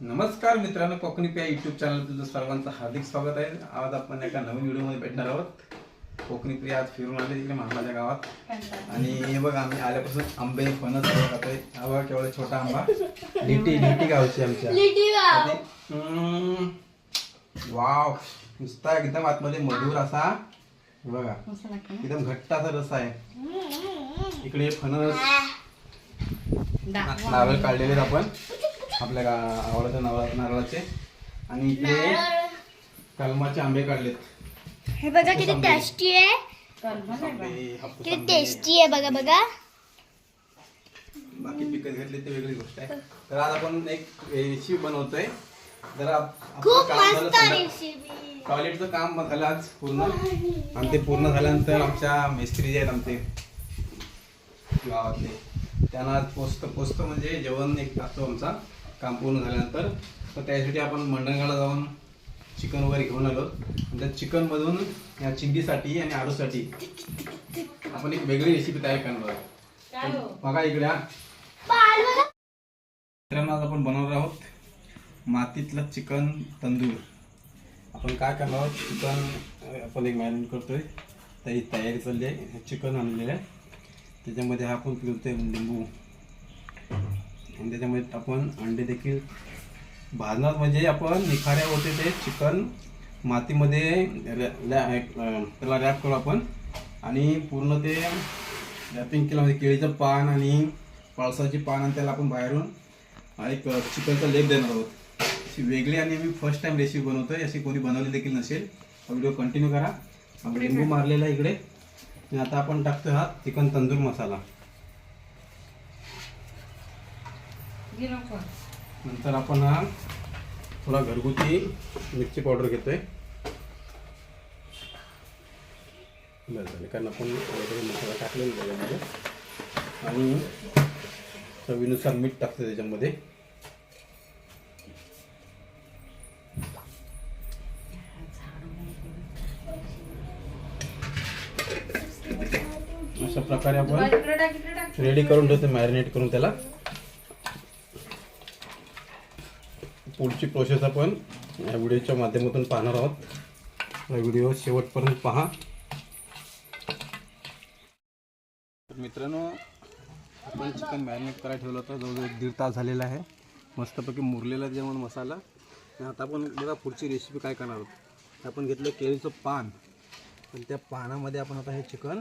नमस्कार मित्रांनो कोकणी प्या युट्यूब चॅनल तुझं सर्वांचं हार्दिक स्वागत आहे. आज आपण एका नवीन व्हिडिओमध्ये भेटणार आहोत. कोकणी प्रिया आज फिरून आले तिकडे महाराजा गावात. आणि हे बघा आम्ही आल्यापासून आंबे फणस खातोय. हा बघा केवढा छोटा आंबा. लिटी लिटी गावची आमच्या. आणि, वाव. नुसता एकदम आतमध्ये मधुर असा. हे बघा एकदम घट्ट असा रस आहे. इकडे फणस. नारळ काढलेले आहेत आपण. आपल्या गा- आवडत्या नारळा नारळाचे. आणि इकडे कलमाचे आंबे काढलेत. हे बघा किती टेस्टी आहे. आंबे, हापूस किती आंबे. टेस्टी आहे बघा बघा. बाकी पिकत घेतले ते वेगळी गोष्ट आहे. तर आज आपण एक रेसिपी बनवतोय. जरा आपलं खूप काम झालं मस्त संध्या- रेसिपी टॉयलेटचं काम झालं आज पूर्ण. आणि ते पूर्ण झाल्यानंतर आमच्या मिस्त्री जे आहेत आमचे गावातले त्यांना आज पोचतं पोचतं म्हणजे जेवण एक असतो आमचा. काम पूर्ण झाल्यानंतर तर त्यासाठी आपण मंडणगाडा जाऊन चिकन वगैरे घेऊन आलो. त्या चिकनमधून या चिंगीसाठी आणि आडूसाठी आपण एक वेगळी रेसिपी तयार करणार आहोत. तर बघा इकडे हा. मित्रांनो आज आपण बनवणार आहोत मातीतलं चिकन तंदूर. आपण काय करणार आहोत? चिकन आपण एक मॅरिनेट करतोय. त्याची तयारी चालली आहे. चिकन आणलेलं आहे. त्याच्यामध्ये हा आपण पिळतोय लिंबू. आणि त्याच्यामध्ये आपण अंडे देखील भाजणार. म्हणजे आपण निखाऱ्या होते ते चिकन मातीमध्ये त्याला रॅप करू आपण. आणि पूर्ण ते रॅपिंग केलं म्हणजे केळीचं पान आणि पळसाची पान आणि त्याला आपण बाहेरून एक चिकनचा लेप देणार आहोत. अशी वेगळी आणि मी फर्स्ट टाइम रेसिपी बनवतोय. अशी कोणी बनवली देखील नसेल. हा व्हिडिओ कंटिन्यू करा. लिंबू मारलेला आहे इकडे. आणि आता आपण टाकतोय हा चिकन तंदूर मसाला. नंतर आपण हा थोडा घरगुती मिरची पावडर घेतोय. बरं झालं कारण आपण मसाला टाकलेला त्याच्यामध्ये. आणि चवीनुसार मीठ टाकतो त्याच्यामध्ये. अशा प्रकारे आपण रेडी करून ठेवतो मॅरिनेट करून त्याला. पुढची प्रोसेस आपण या व्हिडिओच्या माध्यमातून पाहणार आहोत. हा व्हिडिओ शेवटपर्यंत पहा. मित्रांनो आपण चिकन मॅरिनेट करायला ठेवलं होतं. जवळजवळ एक दीड तास झालेला आहे. मस्तपैकी मुरलेला जेवण मसाला. आणि आता आपण बघा पुढची रेसिपी काय करणार आहोत. आपण घेतलं केळीचं पान. आणि त्या पानामध्ये आपण आता हे चिकन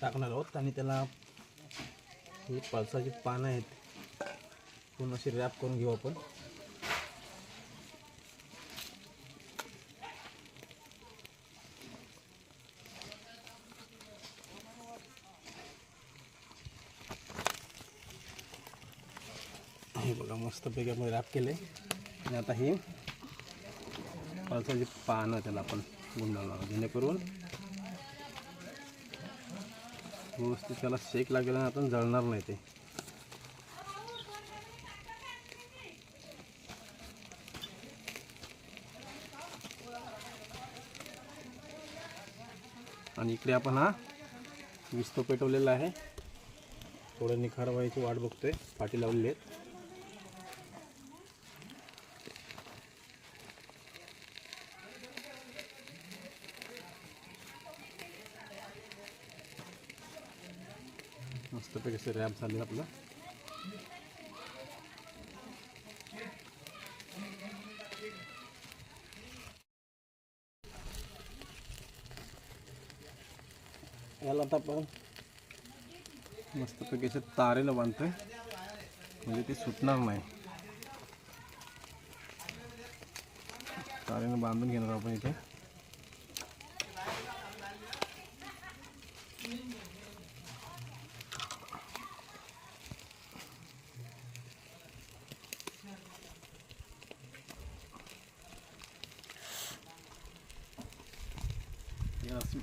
टाकणार आहोत. आणि त्याला ही पळसाची पानं आहेत. पूर्ण अशी रॅप करून घेऊ आपण. हे बघा मस्तपैकी आपण रॅप केले आणि आता हे पळसाची पानं त्याला आपण गुंडाळणार जेणेकरून व्यवस्थित त्याला शेक लागेल आणि आपण जळणार नाही ते. आणि इकडे आपण हा विस्तो पेटवलेला आहे. थोडं निखार व्हायची वाट बघतोय. पाठी लावलेली आहेत. मस्तपैकी असं रॅप झाले आपलं. याला आता आपण मस्तपैकी असे तारेनं बांधतोय. म्हणजे ते सुटणार नाही. तारेनं बांधून घेणार आपण इथे हे अशी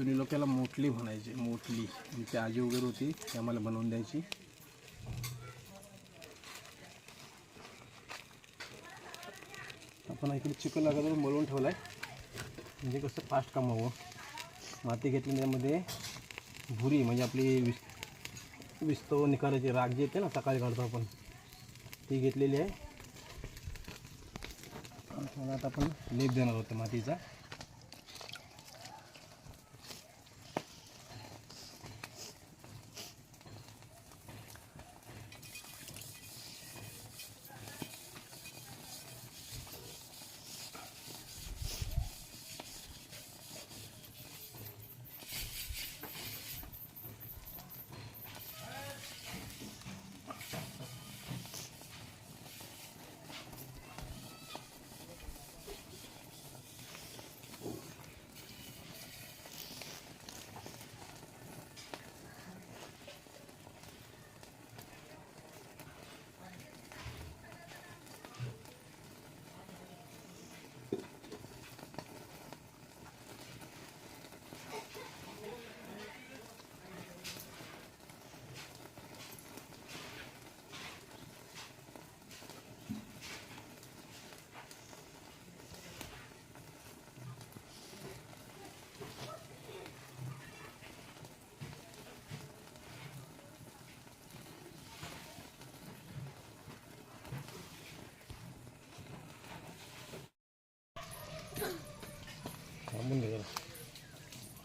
जुनी लोक याला मोटली म्हणायची मोटली. आमची आजी वगैरे होती ती आम्हाला बनवून द्यायची. आपण इकडे चिकन अगोदर मळून ठेवलं आहे म्हणजे कसं फास्ट काम हवं. माती घेतली त्यामध्ये भुरी म्हणजे आपली विस विस्तो निकाराची राग जी येते ना सकाळी काढतो आपण. ती घेतलेली आहे. आता आपण लेप देणार होतो मातीचा.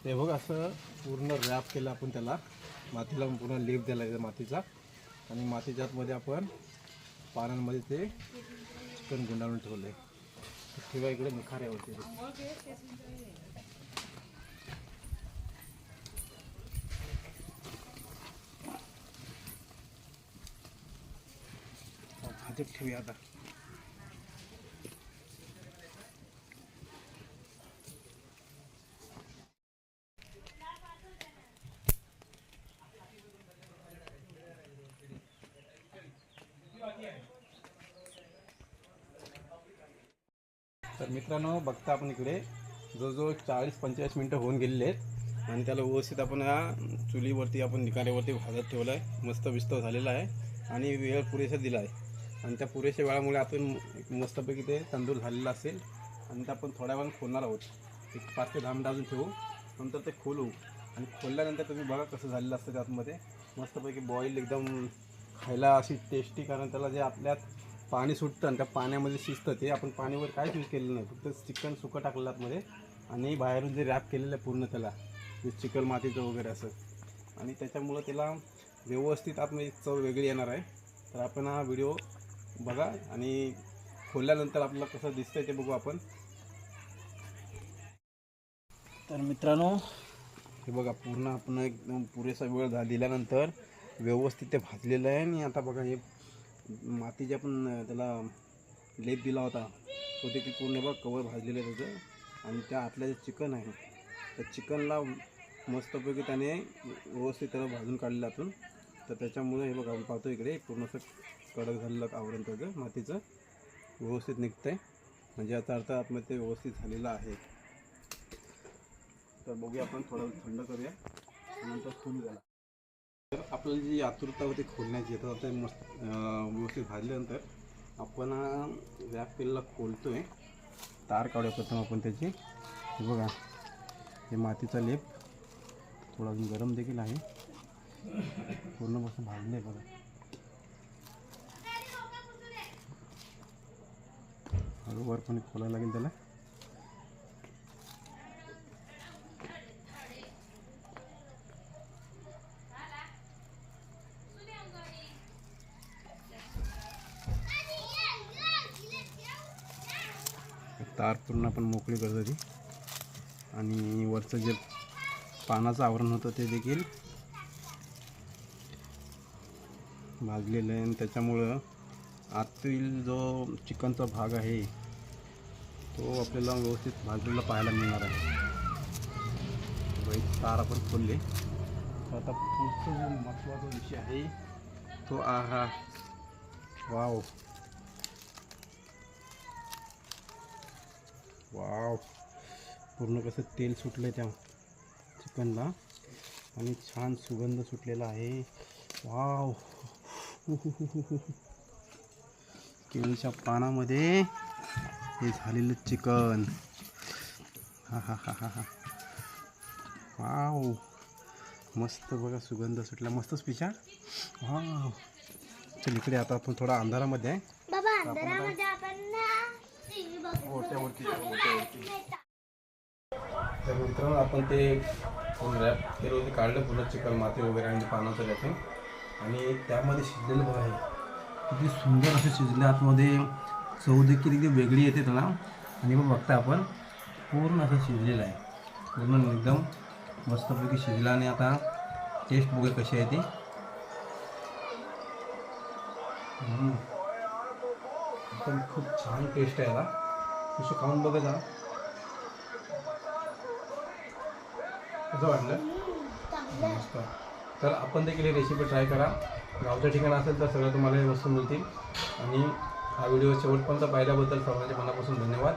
ते बघ असं पूर्ण रॅप केलं आपण त्याला. मातीला पूर्ण लेप दिला आहे मातीचा. आणि मातीच्या आतमध्ये आपण पानांमध्ये ते चिकन गुंडाळून ठेवले ठेवा इकडे निखारे भाजप ठेवूया आता. तर मित्रांनो बघता आपण इकडे. जवळजवळ चाळीस पंचेचाळीस मिनटं होऊन गेलेले आहेत. आणि त्याला व्यवस्थित आपण या चुलीवरती आपण निकाऱ्यावरती भाजत ठेवलं आहे मस्त विस्त झालेला आहे. आणि वेळ पुरेसा दिला आहे. आणि त्या पुरेशा वेळामुळे आपण मस्तपैकी ते तंदूर झालेला असेल. आणि ते आपण थोड्या वेळानं खोलणार आहोत. एक पाच ते दहा मिनटं अजून ठेवू. नंतर ते खोलू. आणि खोलल्यानंतर तुम्ही बघा कसं झालेलं असतं त्यातमध्ये मस्तपैकी बॉईल एकदम खायला अशी टेस्टी कारण त्याला जे आपल्यात पाणी सुटतं आणि त्या पाण्यामध्ये शिजतं ते. आपण पाणीवर काहीच यूज केलेलं नाही. फक्त चिकन सुकं टाकलेलं आतमध्ये आणि बाहेरून जे रॅप केलेलं आहे पूर्ण त्याला जे चिकन मातीचं वगैरे असं. आणि त्याच्यामुळं त्याला व्यवस्थित आतमध्ये चव वेगळी येणार आहे. तर आपण हा व्हिडिओ बघा आणि खोलल्यानंतर आपल्याला कसं दिसतंय ते बघू आपण. तर मित्रांनो हे बघा पूर्ण आपण एकदम पुरेसा वेळ दिल्यानंतर व्यवस्थित ते भाजलेलं आहे आणि आता बघा हे मातीच्या पण त्याला लेप दिला होता. तो देखील पूर्ण बघ कवर भाजलेलं आहे त्याचं. आणि त्या आतल्या जे चिकन आहे त्या चिकनला मस्तपैकी त्याने व्यवस्थित त्याला भाजून काढलेलं आतून. तर त्याच्यामुळे हे बघ आपण पाहतो इकडे पूर्ण असं कडक झालेलं आवरण त्याचं मातीचं. व्यवस्थित निघतंय. म्हणजे याचा अर्थ आतमध्ये ते व्यवस्थित झालेलं आहे. तर बघूया आपण थोडं थंड करूया. नंतर फुल झाला तर आपल्याला जी आतुरता होती खोलण्याची तर ते मस्त व्यवस्थित भाजल्यानंतर आपण जॅप पेलला खोलतो आहे तार काढूया प्रथम आपण त्याची. हे बघा हे मातीचा लेप थोडा अजून गरम देखील आहे. पूर्णपासून भाजले बघा. हळूवारपणे खोलायला लागेल त्याला. तार पूर्ण आपण मोकळी करत होती आणि वरचं जे पानाचं आवरण होतं ते देखील भाजलेलं आहे. आणि त्याच्यामुळं आतील जो चिकनचा भाग आहे तो आपल्याला व्यवस्थित भाजलेला पाहायला मिळणार आहे. बैल तार आपण खोलले. तर आता पुढचा जो महत्त्वाचा विषय आहे तो आहा वाव. वाव. पूर्ण कसं तेल सुटलं आहे त्या चिकनला. आणि छान सुगंध सुटलेला आहे. वाव. केळीच्या पानामध्ये हे झालेलं चिकन. हा हा हा हा हा. वाव. मस्त बघा सुगंध सुटला. मस्तच पिशा. वाव. चल इकडे आता आपण थोडा अंधारामध्ये आहे. बाबा अंधारामध्ये तर मित्रांनो आपण ते रॅप केलं होते काढलं पुन्हा चिकन माती वगैरे आणि पानाचं रॅपिंग आणि त्यामध्ये शिजलेलं बघा हे. किती सुंदर असं शिजलं. आतमध्ये चव देखील किती वेगळी येते त्याला. आणि मग बघता आपण पूर्ण असं शिजलेलं आहे. पूर्ण एकदम मस्तपैकी शिजला. आणि आता टेस्ट वगैरे कशी आहे ती. एकदम खूप छान टेस्ट आहे याला. कसं खाऊन बघा जा. कसं वाटलं? मस्त. तर आपण देखील ही रेसिपी ट्राय करा. गावच्या ठिकाणी असेल तर सगळं तुम्हाला हे वस्तू मिळतील. आणि हा व्हिडिओ शेवटपर्यंत पाहिल्याबद्दल सर्वांच्या मनापासून धन्यवाद.